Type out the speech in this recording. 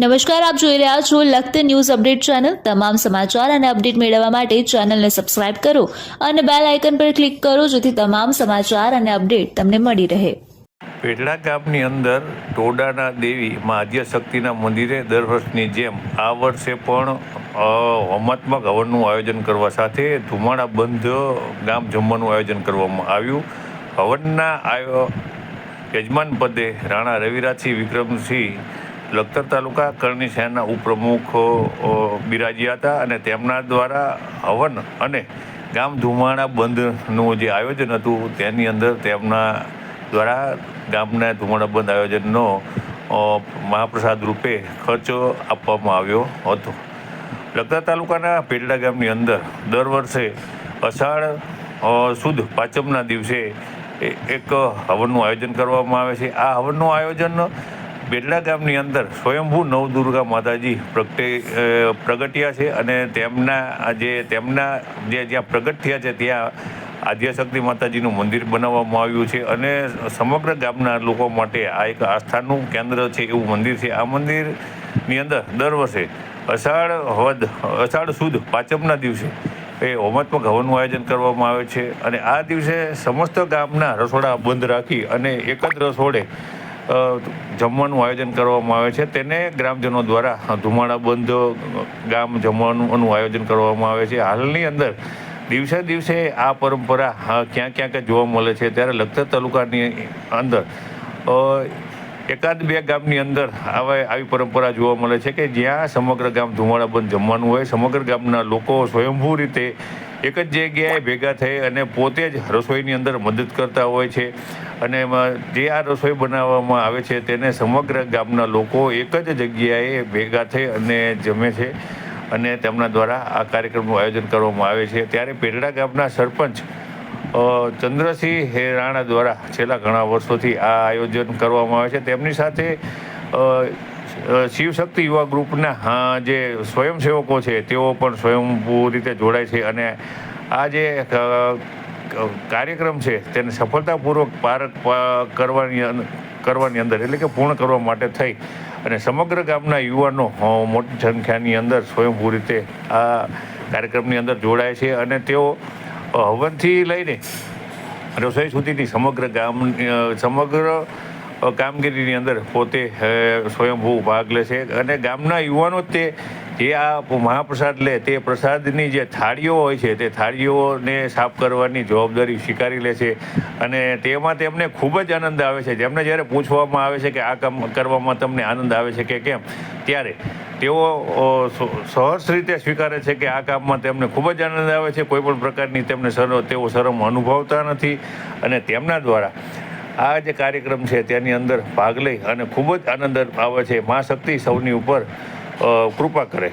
નમસ્કાર, આપ જોઈ રહ્યા છો લખત ન્યૂઝ અપડેટ ચેનલ. તમામ સમાચાર અને અપડેટ મેળવવા માટે ચેનલને સબસ્ક્રાઇબ કરો અને બેલ આઇકન પર ક્લિક કરો જેથી તમામ સમાચાર અને અપડેટ તમને મળી રહે. પેટડા ગામની અંદર ટોડાના દેવી માં આદ્યશક્તિના મંદિરે દર વર્ષની જેમ આ વર્ષે પણ હોમાત્મક હવનનું આયોજન કરવા સાથે ધુમાડા બંધ ગામ જમવાનું આયોજન કરવામાં આવ્યું. હવનના આયો, યજમાન પદે રાણા રવિરાજસિંહ વિક્રમસિંહ લખતર તાલુકા કરણી શહેરના ઉપપ્રમુખ બિરાજ્યા હતા અને તેમના દ્વારા હવન અને ગામ ધુમાડા બંધનું જે આયોજન હતું, તેની અંદર તેમના દ્વારા ગામના ધુમાડા બંધ આયોજનનો મહાપ્રસાદ રૂપે ખર્ચો આપવામાં આવ્યો હતો. લખતર તાલુકાના પેટડા ગામની અંદર દર વર્ષે અષાઢ સુદ પાંચમના દિવસે એક હવનનું આયોજન કરવામાં આવે છે. આ હવનનું આયોજન બેટડા ગામની અંદર સ્વયંભૂ નવદુર્ગા માતાજી પ્રગટે પ્રગટ્યા છે અને તેમના જે તેમના જે જ્યાં પ્રગટ થયા છે ત્યાં આદ્યશક્તિ માતાજીનું મંદિર બનાવવામાં આવ્યું છે અને સમગ્ર ગામના લોકો માટે આ એક આસ્થાનું કેન્દ્ર છે એવું મંદિર છે. આ મંદિરની અંદર દર વર્ષે અષાઢ વદ અષાઢ સુદ પાંચમના દિવસે એ હોમાત્મક હવનનું આયોજન કરવામાં આવે છે અને આ દિવસે સમસ્ત ગામના રસોડા બંધ રાખી અને એક જ રસોડે જમવાનું આયોજન કરવામાં આવે છે. તેને ગ્રામજનો દ્વારા ધુમાડા બંધ ગામ જમવાનું આયોજન કરવામાં આવે છે. હાલની અંદર દિવસે દિવસે આ પરંપરા ક્યાં ક્યાં જોવા મળે છે. ત્યારે લખતર તાલુકાની અંદર એકાદ બે ગામની અંદર આવા આવી પરંપરા જોવા મળે છે કે જ્યાં સમગ્ર ગામ ધુમાડા બંધ જમવાનું હોય. સમગ્ર ગામના લોકો સ્વયંભૂ રીતે એક જ જગ્યાએ ભેગા થઈ અને પોતે જ રસોઈની અંદર મદદ કરતા હોય છે. અને એમાં જે આ રસોઈ બનાવવામાં આવે છે તેને સમગ્ર ગામના લોકો એક જ જગ્યાએ ભેગા થઈ અને જમે છે અને તેમના દ્વારા આ કાર્યક્રમનું આયોજન કરવામાં આવે છે. ત્યારે પેરડા ગામના સરપંચ ચંદ્રસિંહ રાણા દ્વારા છેલ્લા ઘણા વર્ષોથી આ આયોજન કરવામાં આવે છે. તેમની સાથે શિવશક્તિ યુવા ગ્રુપના જે સ્વયંસેવકો છે, તેઓ પણ સ્વયંભૂ રીતે જોડાય છે અને આ જે કાર્યક્રમ છે, તેને સફળતાપૂર્વક પાર કરવાની કરવાની અંદર, એટલે કે પૂર્ણ કરવા માટે થઈ અને સમગ્ર ગામના યુવાનો મોટી સંખ્યાની અંદર સ્વયંભૂ રીતે આ કાર્યક્રમની અંદર જોડાય છે અને તેઓ હવનથી લઈને રસોઈ સુધીની સમગ્ર ગામ સમગ્ર કામગીરીની અંદર પોતે સ્વયંભૂ ભાગ લે છે. અને ગામના યુવાનો તે, જે આ મહાપ્રસાદ લે, તે પ્રસાદની જે થાળીઓ હોય છે, તે થાળીઓને સાફ કરવાની જવાબદારી સ્વીકારી લે છે. અને તેમાં તેમને ખૂબ જ આનંદ આવે છે. જેમને જ્યારે પૂછવામાં આવે છે કે આ કામ કરવામાં તમને આનંદ આવે છે કે કેમ, ત્યારે તેઓ સહર્ષ રીતે સ્વીકારે છે કે આ કામમાં તેમને ખૂબ જ આનંદ આવે છે. કોઈ પણ પ્રકારની તેમને તેઓ શરમ અનુભવતા નથી. અને તેમના દ્વારા આ જે કાર્યક્રમ છે તેની અંદર ભાગ લઈ અને ખૂબ જ આનંદ આવે છે. મા શક્તિ સૌની ઉપર કૃપા કરે.